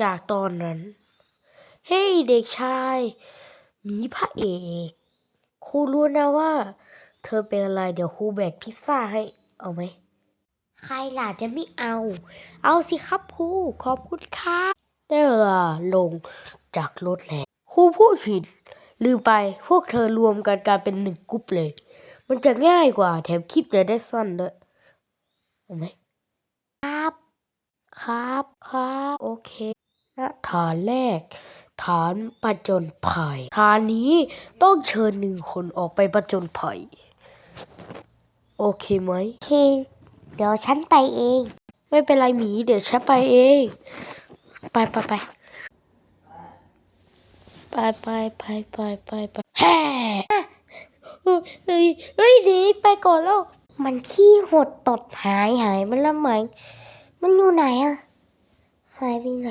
จากตอนนั้น เฮ้ยเด็กชาย มีพระเอกครูรู้นะว่า เธอเป็นอะไรเดี๋ยวครูแบกพิซซ่าให้เอาไหม ใครล่ะจะไม่เอา เอาสิครับครูขอบคุณครับได้เวลาลงจากรถแล้วครูพูดผิด ลืมไปพวกเธอรวมกันกลายเป็นหนึ่งกรุ๊ปเลย มันจะง่ายกว่า แถมคลิปจะได้สั้นด้วยเอาไหมครับ ครับ ครับ โอเค ฐานแรก ฐานประจนภัย ฐานนี้ต้องเชิญหนึ่งคนออกไปประจนภัย โอเคไหมโอเค เดี๋ยวฉันไปเอง ไม่เป็นไรหมี เดี๋ยวฉันไปเอง ไปไปไปไปไปไปไปไปไปแฮ่เฮ้ยเฮ้ยเฮ้ยหนีไปก่อนแล้ว มันขี้หดตดหายหายมันละไหมมันอยู่ไหนอะหายไปไหน